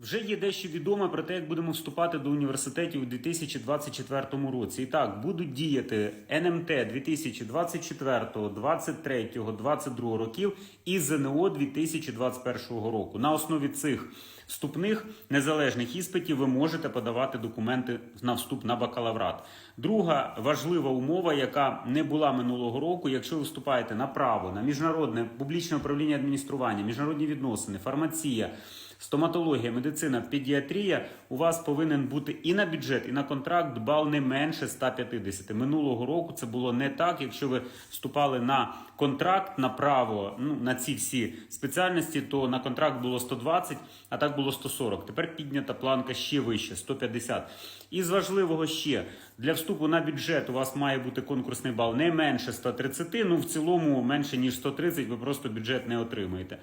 Вже є дещо відоме про те, як будемо вступати до університетів у 2024 році. І так, будуть діяти НМТ 2024, 2023, 2022 років і ЗНО 2021 року. На основі цих вступних незалежних іспитів ви можете подавати документи на вступ на бакалаврат. Друга важлива умова, яка не була минулого року, якщо ви вступаєте на право, на міжнародне публічне управління адміністрування, міжнародні відносини, фармація. Стоматологія, медицина, педіатрія у вас повинен бути і на бюджет, і на контракт бал не менше 150. Минулого року це було не так. Якщо ви вступали на контракт на право, ну на ці всі спеціальності, то на контракт було 120, а так було 140. Тепер піднята планка ще вище 150. І з важливого ще для вступу на бюджет у вас має бути конкурсний бал не менше 130, ну в цілому менше ніж 130, ви просто бюджет не отримаєте.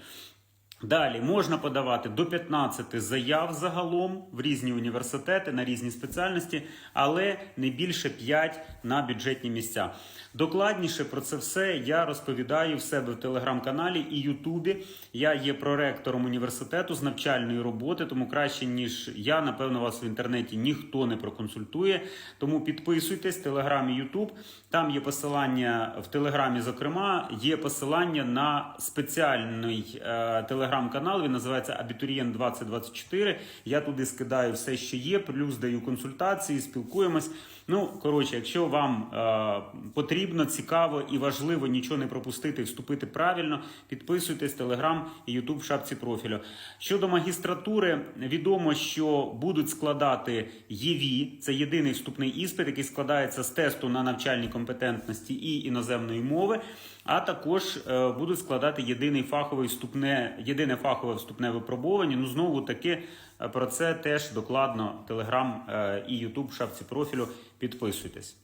Далі можна подавати до 15 заяв загалом в різні університети на різні спеціальності, але не більше 5 на бюджетні місця. Докладніше про це все я розповідаю в себе в телеграм-каналі і Ютубі. Я є проректором університету з навчальної роботи, тому краще ніж я, напевно, вас в інтернеті ніхто не проконсультує. Тому підписуйтесь в телеграмі Ютуб. Там є посилання в телеграмі, зокрема, є посилання на спеціальний е, телеграм-канал. Він називається Абітурієнт 2024. Я туди скидаю все, що є, плюс даю консультації, спілкуємось. Ну, коротше, якщо вам е, потрібно, цікаво і важливо нічого не пропустити, вступити правильно, підписуйтесь Телеграм і Ютуб в шапці профілю. Щодо магістратури, відомо, що будуть складати ЄВІ, це єдиний вступний іспит, який складається з тесту на навчальні компетентності і іноземної мови. А також е, будуть складати єдиний фаховий вступне, єдине фахове вступне випробування. Ну знову таки е, про це теж докладно Телеграм і Ютуб шапці профілю. Підписуйтесь.